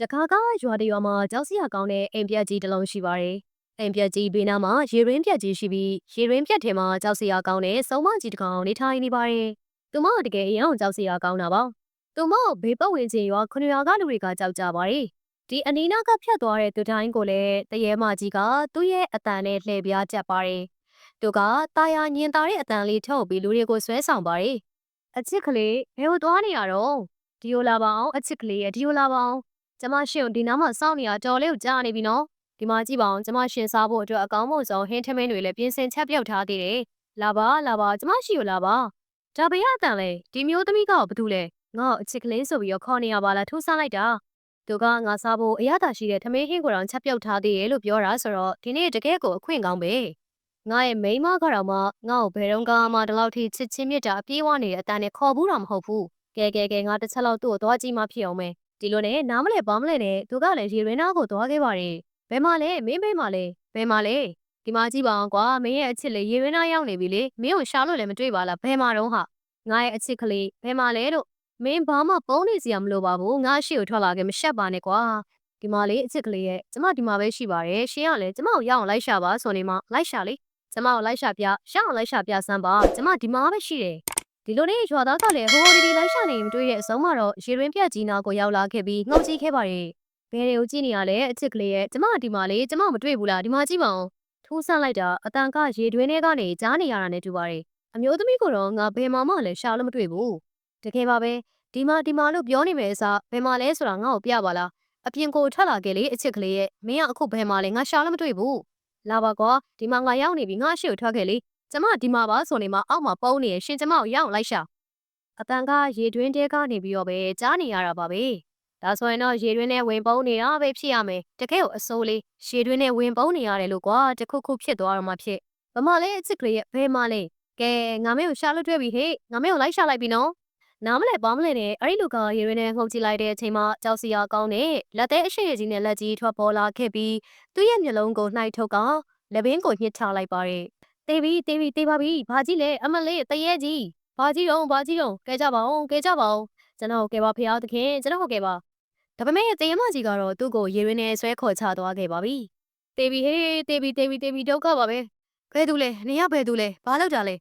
တခါကရွာတရွာမှာကြောက်စရာကောင်းတဲ့အိမ်ပြက်ကြီးတစ်လုံးရှိပါတယ်။အိမ်ပြက်ကြီးဘေးနားမှာရေရင်းပြက်ကြီးရှိပြီးရေရင်းပြက်ထဲမှာကြောက်စရာကောင်းတဲ့စုံမကြီးတစ်ကောင်နေထိုင်နေပါတယ်။သူမတကယ်အရင်ကြောက်စရာကောင်းတာပါ။သူမဘေးပတ်ဝန်းကျင်ရွာခဏရွာကလူတွေကကြောက်ကြပါတယ်။ဒီအနီးနားကဖြတ်သွားတဲ့သူတိုင်းကိုလည်းတရေမကြီးကသူ့ရဲ့အတန်နဲ့လှည့်ပြားကြပ်ပါတယ်။သူကတာယာညင်တာတဲ့အတန်လေးထုတ်ပြီးလူတွေကိုဆွဲဆောင်ပါတယ်။အချစ်ကလေးဘယ်ကိုသွားနေရတော့ဒီလိုလာပါအောင်အချစ်ကလေးရဲ့ဒီလိုလာပါအောင် ကျမရှင်ကိုဒီနားမှာစောင့်နေတာတော်လေးကိုကြားနေပြီနော်ဒီမှာကြည့်ပါအောင်ကျမရှင်စားဖို့အတွက်အကောင်းဆုံးဆုံးဟင်းထမင်းတွေလည်းပြင်ဆင်ချက်ပြုတ်ထားသေးတယ်လာပါလာပါကျမရှိကိုလာပါဒါဘေးအတန်လေဒီမျိုးသမီးကဘာတူလဲငါ့ကိုအချစ်ကလေးဆိုပြီးတော့ခေါ်နေရပါလားထိုးဆန်းလိုက်တာသူကငါစားဖို့အရသာရှိတဲ့ထမင်းဟင်းကိုတော့ချက်ပြုတ်ထားသေးတယ်လို့ပြောတာဆိုတော့ဒီနေ့တကယ်ကိုအခွင့်ကောင်းပဲငါရဲ့မိန်းမကတော့မှငါ့ကိုဘယ်တော့မှဒီလောက်ထိချစ်ချင်းမြတ်တာအပြေးဝနေတဲ့အတန်နဲ့ခေါ်ဘူးတော့မဟုတ်ဘူးကဲကဲကဲငါတစ်ချက်လောက်သူ့ကိုသွားကြည့်မှဖြစ်အောင်မယ် ဒီလိုနဲ့နားမလဲပေါင်းမလဲနဲ့သူကလည်းရေရင်းနာကိုသွားခဲ့ပါတယ်ဘယ်မှာလဲမင်းဘေးမှာလဲဘယ်မှာလဲဒီမှာကြည့်ပါအောင်ကွာမင်းရဲ့အချစ်လေးရေရင်းနာရောက်နေပြီလေမင်းကိုရှာလို့လည်းမတွေ့ပါလားဘယ်မှာတော့ဟာငါရဲ့အချစ်ကလေးဘယ်မှာလဲလို့မင်းဘာမှပုံးနေစရာမလိုပါဘူးငါရှေ့ကိုထွက်လာခဲ့မရှက်ပါနဲ့ကွာဒီမှာလေအချစ်ကလေးရဲ့ကျမဒီမှာပဲရှိပါတယ်ရှင်ကလည်းကျမကိုရအောင်လိုက်ရှာပါဆိုနေမှလိုက်ရှာလေကျမကိုလိုက်ရှာပြရှောင်းလိုက်ရှာပြစမ်းပါကျမဒီမှာပဲရှိတယ် ဒီလိုနဲ့ရွာသားကလည်းဟိုဒီဒီလိုက်ရှာနေမတွေ့တဲ့အဆုံးမှာတော့ရေရင်းပြက်ကြီးနာကိုရောက်လာခဲ့ပြီးငုံကြည့်ခဲ့ပါရဲ့ဘယ်တွေကိုကြည့်နေရလဲအချစ်ကလေးရဲ့ကျမဒီမှာလေကျမမတွေ့ဘူးလားဒီမှာကြည့်ပါဦးထိုးဆန့်လိုက်တာအတန်ကရေတွင်းထဲကနေကြားနေရတာနဲ့တူပါတယ်အမျိုးသမီးကတော့ငါဘယ်မှာမှလည်းရှာလို့မတွေ့ဘူးတကယ်ပါပဲဒီမှာဒီမှာလို့ပြောနေမယ်အစားဘယ်မှာလဲဆိုတာငါ့ကိုပြပါလားအပြင်ကိုထွက်လာခဲ့လေအချစ်ကလေးရဲ့မင်းကအခုဘယ်မှာလဲငါရှာလို့မတွေ့ဘူးလာပါကွာဒီမှာငါရောက်နေပြီငါရှေ့ကိုထွက်ခဲ့လေ ကျမဒီမှာပါဆိုနေမှာအောက်မှာပုံနေရရှင်ကျမကိုရအောင်လိုက်ရှာအတန်ကရေတွင်းတဲကနေပြီးတော့ပဲကြားနေရတာပါပဲဒါဆိုရင်တော့ရေတွင်းနဲ့ဝင်ပုံနေတာပဲဖြစ်ရမယ်တကယ်ကိုအစိုးလေးရေတွင်းနဲ့ဝင်ပုံနေရတယ်လို့ကွာတခုခုဖြစ်သွားတော့မှဖြစ်ဗမာလေးအစ်စ်ကလေးရဲ့ဘဲမလေးကဲငါမင်းကိုရှာလို့တွေ့ပြီဟေ့ငါမင်းကိုလိုက်ရှာလိုက်ပြီနော်နားမလဲပေါမလဲနဲ့အဲ့ဒီလူကရေတွင်းနဲ့ငုပ်ကြည့်လိုက်တဲ့အချိန်မှာကြောက်စရာကောင်းတဲ့လက်သေးအရှိရကြီးနဲ့လက်ကြီးထွက်ပေါ်လာခဲ့ပြီးသူ့ရဲ့မျက်လုံးကိုနှိုက်ထုတ်ကလက်ဘင်းကိုညှစ်ချလိုက်ပါတယ် တေးပြီတေးပြီတေးပါပြီဘာကြီးလဲအမလေးတရေကြီးဘာကြီးတော့ဘာကြီးတော့ကဲကြပါအောင်ကဲကြပါအောင်ကျွန်တော်ကဲပါဖရားသခင်ကျွန်တော်ကဲပါဒါပေမဲ့တရေမကြီးကတော့သူ့ကိုရေရင်းနဲ့ဆွဲခေါ်ချသွားခဲ့ပါပြီတေးပြီဟေးတေးပြီတေးပြီတေးပြီဒုက္ခပါပဲဘယ်သူလဲနေရဘယ်သူလဲဘာလောက်တာလဲ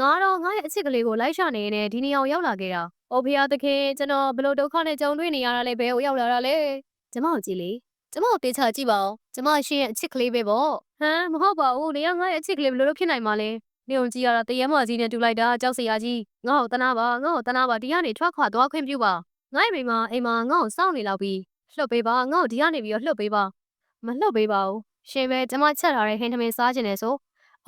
ငါတော့ငါရဲ့အချစ်ကလေးကိုလိုက်ရှာနေနေဒီနေအောင်ရောက်လာခဲ့တာ။အိုဖရားသခင်ကျွန်တော်ဘလို့ဒုက္ခနဲ့ကြုံတွေ့နေရတာလဲဘယ်ကိုရောက်လာတာလဲ။ကျမကိုကြည့်လေ။ ကျမကိုတေချာကြည့်ပါဦး။ကျမရှင်ရဲ့အချစ်ကလေးပဲပေါ့။ဟမ်မဟုတ်ပါဘူး။နေကငါရဲ့အချစ်ကလေးဘလို့လို့ဖြစ်နိုင်မှာလဲ။နေုံကြည့်ရတာတရေမကြီးနဲ့တူလိုက်တာကြောက်စရာကြီး။ငါ့ကိုတနာပါငါ့ကိုတနာပါဒီကနေထွက်ခွာသွားခွင့်ပြုပါ။ငါ့မိမအိမ်မှာငါ့ကိုစောင့်နေလောက်ပြီးလှုပ်ပေးပါငါ့ကိုဒီကနေပြီးတော့လှုပ်ပေးပါ။မလှုပ်ပေးပါဘူး။ရှင်ပဲကျမချက်ထားတဲ့ဟင်းသမင်းစားခြင်းနဲ့ဆို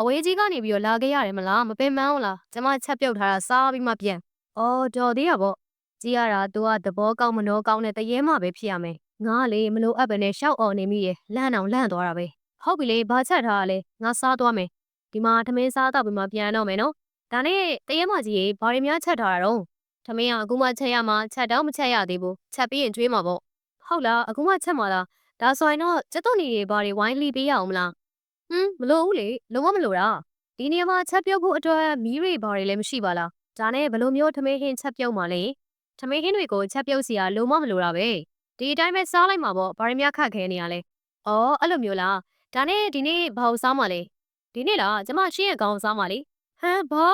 အဝေးကြီးကနေပြီးတော့လာခဲ့ရတယ်မလားမပင်ပန်းဘူးလားကျမချက်ပြုတ်ထားတာစားပြီးမှပြန်။အော်တော်သေးရပေါ့။ကြည့်ရတာ तू ကသဘောကောင်းမနှောကောင်းတဲ့တရေမှပဲဖြစ်ရမယ်။ ငါကလေမလို့အပ်ပဲနဲ့ရှောက်အော်နေမိရဲ့လန့်အောင်လန့်သွားတာပဲ။ဟုတ်ပြီလေဘာချက်ထားရလဲငါစားသွားမယ်။ဒီမှာထမင်းစားတော့ပြီးမှပြန်တော့မယ်နော်။ဒါနဲ့တရေမကြီးရေဘာတွေများချက်ထားတာတော့ထမင်းကအခုမှချက်ရမှာချက်တော့မချက်ရသေးဘူး။ချက်ပြီးရင်ကျွေးမှာပေါ့။ဟုတ်လားအခုမှချက်မှာလား။ဒါဆိုရင်တော့စက်တော့နေတွေဘာတွေဝိုင်းလီပေးရအောင်မလား။ဟမ်မလို့ဘူးလေလုံးဝမလို့တာ။ဒီနေရာမှာချက်ပြုတ်ဖို့အတွက်မီးတွေဘာတွေလည်းမရှိပါလား။ဒါနဲ့ဘလို့မျိုးထမင်းဟင်းချက်ပြုတ်မှလဲ။ထမင်းဟင်းတွေကိုချက်ပြုတ်စီရလုံးဝမလိုတာပဲ။ ဒီအတိုင်းပဲစားလိုက်မှာပေါ့ဘာတွေများခက်ခဲနေရလဲ။အော်အဲ့လိုမျိုးလား။ဒါနဲ့ဒီနေ့ဘာကိုစားမှလဲ။ဒီနေ့လားကျမရှင်းရဲ့ကောင်းစားမှလေ။ဟမ်ဘာ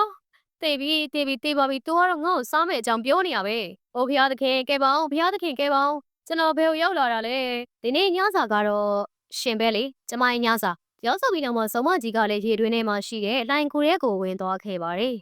တေးပြီတေးပြီတေးပါပြီ။ तू ကတော့ငါ့ကိုစားမယ်အကြောင်းပြောနေရပဲ။အိုဖျားသခင်ကဲပါအောင်ဖျားသခင်ကဲပါအောင်ကျွန်တော်ဘယ်ကိုရောက်လာတာလဲ။ဒီနေ့ညစာကတော့ရှင်ပဲလေ။ကျမရဲ့ညစာရောက်ဆိုပြီးတော့မှစုံမကြီးကလည်းရေတွင်းထဲမှာရှိတဲ့လိုင်ကိုရဲကိုဝင်သွားခဲ့ပါတယ်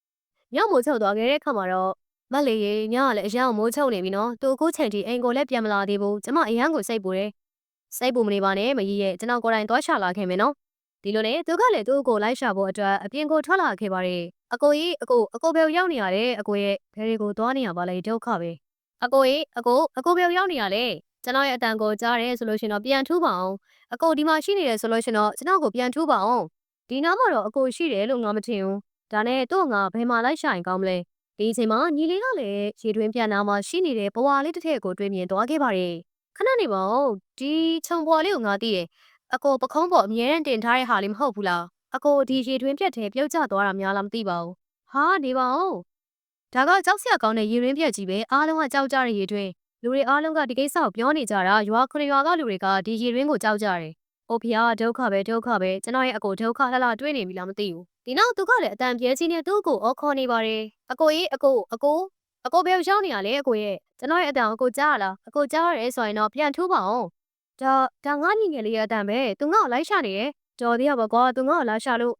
။ညမိုးချုပ်သွားခဲ့တဲ့ခါမှာတော့ မက်လေးရေညကလည်းအရန်မိုးချုပ်နေပြီနော်။သူအခုချိန်ထိအိမ်ကိုလည်းပြန်မလာသေးဘူး။ကျမအရန်ကိုစိတ်ပူတယ်။စိတ်ပူမနေပါနဲ့မကြီးရဲ့ကျွန်တော်ကိုယ်တိုင်သွားရှာလာခဲ့မယ်နော်။ဒီလိုနဲ့သူကလည်းသူ့ကိုလိုက်ရှာဖို့အတွက်အပြင်ကိုထွက်လာခဲ့ပါတယ်။အကိုကြီးအကိုအကိုဘယ်ရောက်နေရလဲအကိုရဲ့ဘယ်တွေကိုသွားနေရပါလဲဒုက္ခပဲ။အကိုကြီးအကိုအကိုဘယ်ရောက်နေရလဲ။ကျွန်တော်ရဲ့အတန်ကိုကြားတယ်ဆိုလို့ရှင်တော့ပြန်ထူးပါအောင်။အကိုဒီမှာရှိနေတယ်ဆိုလို့ရှင်တော့ကျွန်တော်ကိုပြန်ထူးပါအောင်။ဒီနားမှာတော့အကိုရှိတယ်လို့ငါမထင်ဘူး။ဒါနဲ့တော့ငါဘယ်မှာလိုက်ရှာရင်ကောင်းမလဲ။ ဒီအချိန်မှာညီလေးကလည်းရေတွင်းပြန်နာမှာရှိနေတဲ့ဘဝလေးတစ်ထည့်ကိုတွေ့မြင်သွားခဲ့ပါတယ်။ခဏနေပါဦး။ဒီခြုံပေါ်လေးကိုငါသိတယ်။အကိုပခုံးပေါ်အမြဲတမ်းတင်ထားတဲ့ဟာလေးမဟုတ်ဘူးလား။အကိုဒီရေတွင်းပြက်ထဲပြုတ်ကျသွားတာများလားမသိပါဘူး။ဟာနေပါဦး။ဒါကကြောက်စရာကောင်းတဲ့ရေတွင်းပြက်ကြီးပဲအားလုံးကကြောက်ကြတဲ့ရေတွင်းလူတွေအားလုံးကဒီကိစ္စကိုပြောနေကြတာရွာခရရွာကလူတွေကဒီရေရင်းကိုကြောက်ကြတယ်။ အိုဖျားဒုက္ခပဲဒုက္ခပဲကျွန်တော်ရဲ့အကိုဒုက္ခလှလှတွေ့နေပြီလားမသိဘူး။ဒီနောက်သူကလည်းအတန်ပြဲချင်းနဲ့သူ့ကိုအော်ခေါ်နေပါတယ်။အကိုကြီးအကိုအကိုအကိုဘယ်ရောက်နေရလဲအကိုရဲ့ကျွန်တော်ရဲ့အတန်အကိုကြားရလားအကိုကြားရတယ်ဆိုရင်တော့ပြန်ထိုးပါအောင်။ဒါဒါငါညီငယ်လေးရဲ့အတန်ပဲသူငါ့ကိုလိုက်ရှာနေတယ်။တော်သေးရပါကွာသူငါ့ကိုလာရှာလို့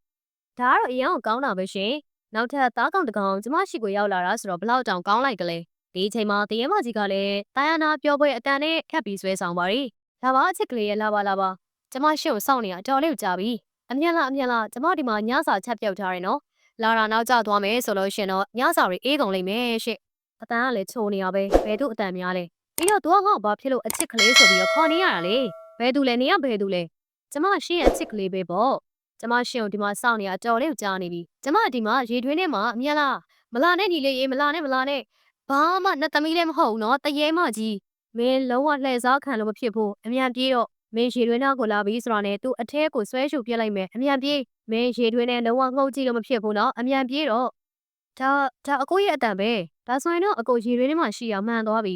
ဒါကတော့အရင်ကကောင်းတာပဲရှင်။နောက်ထပ်သားကောင်တကောင်ကျမရှိကိုရောက်လာတာဆိုတော့ဘလောက်တောင်ကောင်းလိုက်ကလေး။ဒီအချိန်မှာတရေမကြီးကလည်းတာယာနာပြောပွဲအတန်နဲ့ခက်ပြီးဆွဲဆောင်ပါရီ။လာပါအချစ်ကလေးရဲ့လာပါလာပါ။ ကျမရှိကိုစောင့်နေရအတော်လေးကိုကြာပြီ။အမြက်လားအမြက်လားကျမဒီမှာညစာချက်ပြုတ်ထားတယ်နော်။လာတာနောက်ကျသွားမယ်ဆိုလို့ရှင်တော့ညစာတွေအေးကုန်လိမ့်မယ်ရှင့်။အတန်ကလည်းချုံနေရပဲဘယ်သူအတန်များလဲ။ပြီးတော့သူကငါ့ကိုဘာဖြစ်လို့အချစ်ကလေးဆိုပြီးတော့ခေါ်နေရတာလေ။ဘယ်သူလဲနေရဘယ်သူလဲ။ကျမရှင်းရဲ့အချစ်ကလေးပဲပေါ့။ကျမရှင်ကိုဒီမှာစောင့်နေရအတော်လေးကိုကြာနေပြီ။ကျမဒီမှာရေတွင်းထဲမှာအမြက်လားမလာနဲ့ညီလေးရေမလာနဲ့မလာနဲ့ဘာမှနှစ်သမီးလည်းမဟုတ်ဘူးနော်တရေမကြီးမင်းလုံးဝလှည့်စားခံလို့မဖြစ်ဘူးအမြန်ပြေးတော့ မင်းရေတွင်းသားကိုလာပြီးဆိုတော့ねသူအထဲကိုဆွဲရှုပြစ်လိုက်မယ်အမြန်ပြေးမင်းရေတွင်းနဲ့လုံးဝငုံကြည့်လို့မဖြစ်ဘူးနော်အမြန်ပြေးတော့ဒါဒါအကိုရဲ့အတန်ပဲဒါဆိုရင်တော့အကိုရေတွင်းထဲမှာရှိရမှန်သွားပြီ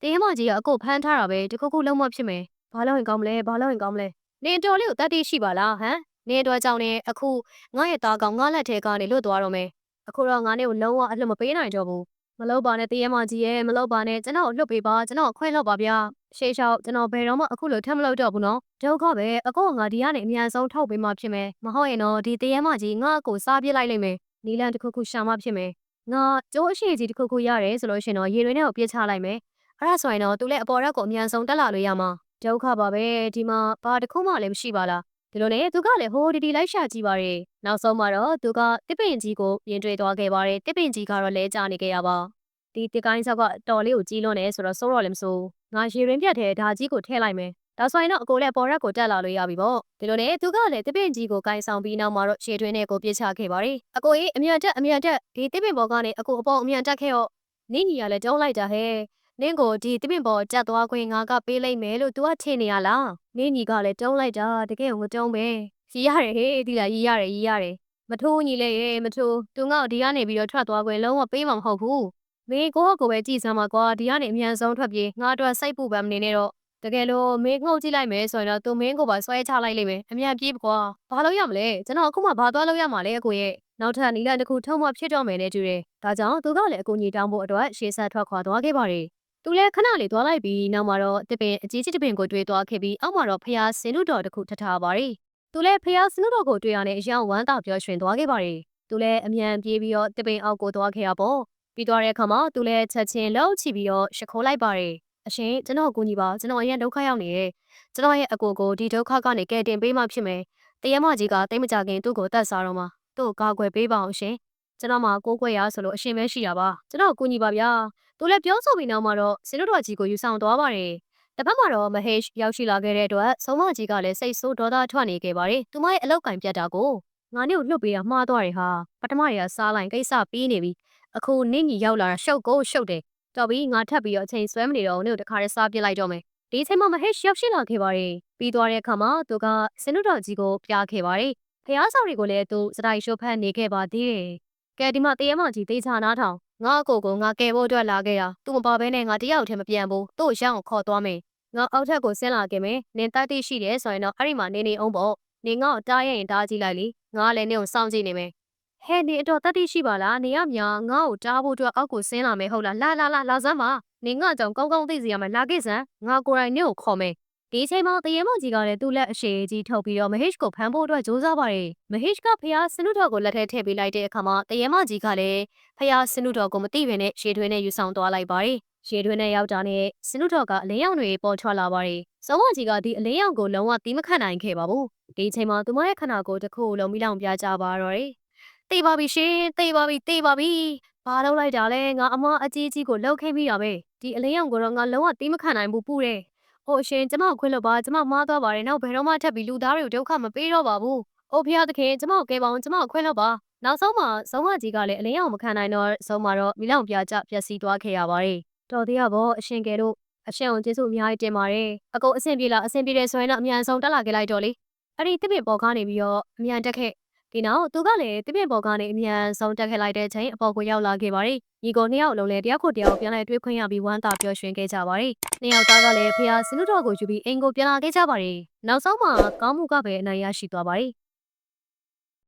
တရေမကြီးကအကိုဖမ်းထားတာပဲတခုခုလုံးမဖြစ်မယ်ဘာလို့ရင်ကောင်းမလဲဘာလို့ရင်ကောင်းမလဲနင်တော်လေးကိုတတ်တိရှိပါလားဟမ်နင်တော်ကြောင့်ねအခုငါရဲ့သားကောင်ငါလက်ထဲကနေလွတ်သွားတော့မယ်အခုတော့ငါနဲ့ကိုလုံးဝအလှမပေးနိုင်တော့ဘူး မလုပ်ပါနဲ့တရေမကြီးရဲ့မလုပ်ပါနဲ့ကျွန်တော်လွတ်ပေးပါကျွန်တော်ခွင့်လွတ်ပါဗျာရှေးလျှောက်ကျွန်တော်ဘယ်တော့မှအခုလိုထပ်မလုပ်တော့ဘူးနော်ဒုက္ခပဲအကောငါဒီကနေအမြန်ဆုံးထုတ်ပေးမှဖြစ်မယ်မဟုတ်ရင်တော့ဒီတရေမကြီးငါ့ကိုစားပြစ်လိုက်လိမ့်မယ်နီလန်တစ်ခုခုရှာမှဖြစ်မယ်ငါကျိုးအရှိကြီးတစ်ခုခုရတယ်ဆိုလို့ရှင်တော့ရေတွေနဲ့ကိုပြစ်ချလိုက်မယ်အဲ့ဒါဆိုရင်တော့သူလည်းအပေါ်ရက်ကိုအမြန်ဆုံးတက်လာလို့ရမှာဒုက္ခပါပဲဒီမှာဘာတစ်ခုမှလည်းမရှိပါလား ဒီလိုနဲ့သူကလည်းဟိုဒီဒီလိုက်ရှာကြည့်ပါရဲ့နောက်ဆုံးမှာတော့သူကတစ်ပင်ကြီးကိုပြင်တွေ့သွားခဲ့ပါတယ်တစ်ပင်ကြီးကတော့လဲကျနေခဲ့ရပါဒီတစ်ကိုင်းဆောက်ကတော်လေးကိုကြီးလွန်းနေဆိုတော့စိုးတော့လည်းမစိုးငါရေရင်းပြတ်တဲ့ဓာကြီးကိုထည့်လိုက်မယ်ဒါဆိုရင်တော့အကိုလည်းပေါ်ရက်ကိုတက်လာလို့ရပြီပေါ့ဒီလိုနဲ့သူကလည်းတစ်ပင်ကြီးကိုကိုင်းဆောင်ပြီးနောက်မှာတော့ရေတွင်းနဲ့ကိုပြစ်ချခဲ့ပါတယ်အကိုကြီးအမြန်တက်အမြန်တက်ဒီတစ်ပင်ပေါ်ကနေအကိုအပေါ်အမြန်တက်ခဲ့တော့နင်းကြီးကလည်းတုံးလိုက်တာဟဲ့ နင်းကိုဒီတပင်ပေါ်တက်သွားခွင့်ငါကပေးလိုက်မယ်လို့ तू ကထင်နေရလားနင်းညီကလည်းတုံးလိုက်တာတကယ်ကိုမတုံးပဲရီရတယ်ဟေးဒီလားရီရတယ်ရီရတယ်မထိုးညီလေရေမထိုး तू ငါ့ကိုဒီကနေပြီးတော့ထွက်သွားခွင့်လုံးဝပေးမှာမဟုတ်ဘူးမင်းကိုယ့်ကိုယ်ပဲကြည်စမ်းပါကွာဒီကနေအမြန်ဆုံးထွက်ပြေးငါအတွက်စိတ်ပူပန်မနေနဲ့တော့တကယ်လို့မင်းငုံကြည့်လိုက်မယ်ဆိုရင်တော့သူမင်းကိုပါဆွဲချလိုက်လိမ့်မယ်အမြန်ပြေးကွာဘာလို့ရမလဲကျွန်တော်အခုမှဘာသွားလို့ရမှာလဲအကိုရဲ့နောက်ထပ်နီလန်တစ်ခုထုံမဖြစ်တော့မယ်နဲ့တူတယ်ဒါကြောင့်သူကလည်းအကူကြီးတောင်းဖို့အတွက်ရှေ့ဆက်ထွက်ခွာသွားခဲ့ပါတယ် သူလည်းခဏလေးသွားလိုက်ပြီးနောက်မှာတော့တပင်အကြီးကြီးတပင်ကိုတွေ့သွားခဲ့ပြီးအောက်မှာတော့ဖျားစင်နုတော်တစ်ခုထထားပါရီသူလည်းဖျားစင်နုတော်ကိုတွေ့ရတဲ့အယောင်ဝမ်းသာပြောရွှင်သွားခဲ့ပါရီသူလည်းအမြန်ပြေးပြီးတော့တပင်အောက်ကိုသွားခဲ့ရပေါ့ပြီးသွားတဲ့အခါမှာသူလည်းချက်ချင်းလှုပ်ချပြီးတော့ရှ िख ိုးလိုက်ပါရီအရှင်ကျွန်တော်ကူညီပါကျွန်တော်အရင်ဒုက္ခရောက်နေရဲ့ကျွန်တော်ရဲ့အကိုကိုဒီဒုက္ခကနေကယ်တင်ပေးမှဖြစ်မယ်တရမကြီးကတိတ်မကြခင်သူ့ကိုတတ်စားတော့မှသူ့ကိုကာကွယ်ပေးပါအောင်ရှင်ကျွန်တော်မှကိုးကွယ်ရဆိုလို့အရှင်ပဲရှိတာပါကျွန်တော်ကူညီပါဗျာသူလည်းပြောဆိုပြီးနောက်မှာတော့စင်တို့တော်ကြီးကိုယူဆောင်သွားပါတယ်တစ်ဖက်မှာတော့မဟေ့ရောက်ရှိလာခဲ့တဲ့အတွက်ဆုံးမကြီးကလည်းစိတ်ဆိုးဒေါသထွက်နေခဲ့ပါတယ်သူမရဲ့အလောက်ကင်ပြတ်တာကိုငါနဲ့ကိုလွတ်ပေးတာမှားသွားတယ်ဟာပထမရစားလိုက်ကိစ္စပြီးနေပြီအခုနင့်ကြီးရောက်လာတာရှုပ်ကိုရှုပ်တယ်တော်ပြီငါထပ်ပြီးတော့အချိန်ဆွဲမနေတော့ဘူးနေ့တခါတည်းစားပြစ်လိုက်တော့မယ်ဒီအချိန်မှာမဟေ့ရောက်ရှိလာခဲ့ပါတယ်ပြီးသွားတဲ့အခါမှာသူကစင်တို့တော်ကြီးကိုပြခဲ့ပါတယ်ဖះဆောင်တွေကိုလည်းသူစတိုင်ရှိုးဖက်နေခဲ့ပါသေးတယ် ကဲဒီမှာတရေမကြီးတေးချာနားထောင်ငါအကိုကိုငါကယ်ဖို့အတွက်လာခဲ့တာသူမပါဘဲနဲ့ငါတယောက်တည်းမပြန်ဘူးသူ့ရအောင်ခေါ်သွားမယ်ငါအောက်ထက်ကိုဆင်းလာခဲ့မယ်နင်တိုက်တိရှိတယ်ဆိုရင်တော့အဲ့ဒီမှာနေနေအောင်ပေါ့နင်ငါ့ကိုတားရရင်တားကြည့်လိုက်လေငါလည်းနင်ကိုစောင့်ကြည့်နေမယ်ဟဲ့နေအတော်တတိရှိပါလားနေရမြာငါ့ကိုတားဖို့အတွက်အောက်ကိုဆင်းလာမယ်ဟုတ်လားလာလာလာလာစမ်းပါနေငါကြောင့်ကောင်းကောင်းသိစီရမယ်လာခဲ့စမ်းငါကိုယ်တိုင်နင့်ကိုခေါ်မယ် ဒီအချိန်မှာတရေမကြီးကလည်းသူ့လက်အရှိကြီးထုတ်ပြီးတော့မဟစ်ကိုဖမ်းဖို့အတွက်ကြိုးစားပါတယ်မဟစ်ကဖះစနုတော်ကိုလက်ထဲထည့်ပေးလိုက်တဲ့အခါမှာတရေမကြီးကလည်းဖះစနုတော်ကိုမသိဘဲနဲ့ရေထွေးနဲ့ယူဆောင်သွားလိုက်ပါတယ်ရေထွေးနဲ့ရောက်တာနဲ့စနုတော်ကအလင်းရောင်တွေပေါ်ထွက်လာပါတယ်စောမကြီးကဒီအလင်းရောင်ကိုလုံးဝသီးမခံနိုင်ခဲ့ပါဘူးဒီအချိန်မှာသူမရဲ့ခန္ဓာကိုယ်တစ်ခုလုံးမိလောင်ပြကြပါတော့တယ်တေးပါပြီရှင်တေးပါပြီတေးပါပြီဘာလုပ်လိုက်တာလဲငါအမအကြီးကြီးကိုလှုပ်ခိမိတာပဲဒီအလင်းရောင်ကိုတော့ငါလုံးဝသီးမခံနိုင်ဘူးပူတယ် ဟိုအရှင်ကျမကိုခွင့်လွှတ်ပါကျမမှားသွားပါတယ်နောက်ဘယ်တော့မှထပ်ပြီးလူသားတွေကိုဒုက္ခမပေးတော့ပါဘူး။အိုဖျားသခင်ကျမကိုကဲပါအောင်ကျမကိုခွင့်လွှတ်ပါနောက်ဆုံးမှာဆုံးမကြီးကလည်းအလင်းအောင်မခံနိုင်တော့ဆုံးမှာတော့မိလောင်ပြကြပျက်စီးသွားခဲ့ရပါတယ်။တော်သေးရပါအရှင်ကဲတို့အရှင်အောင်ကျေးဇူးအများကြီးတင်ပါတယ်။အကုန်အဆင်ပြေလားအဆင်ပြေတယ်ဆိုရင်တော့အမြန်ဆုံးတက်လာခဲ့လိုက်တော့လေ။အဲ့ဒီတစ်ပစ်ပေါ်ကားနေပြီးတော့အမြန်တက်ခဲ့ ဒီနောက်သူကလည်းတပြည့်ပေါ်ကနေအမြန်ဆုံးတက်ခဲ့လိုက်တဲ့အချိန်အပေါ်ကိုရောက်လာခဲ့ပါတယ်ညီကိုနှစ်ယောက်လုံးလည်းတယောက်ကိုတယောက်ပြန်လဲတွေ့ခွင့်ရပြီးဝမ်းသာပျော်ရွှင်ခဲ့ကြပါတယ်နှစ်ယောက်သားကလည်းဖះစနုတော်ကိုယူပြီးအိမ်ကိုပြန်လာခဲ့ကြပါတယ်နောက်ဆုံးမှာကောင်းမှုကပဲအနိုင်ရရှိသွားပါတယ်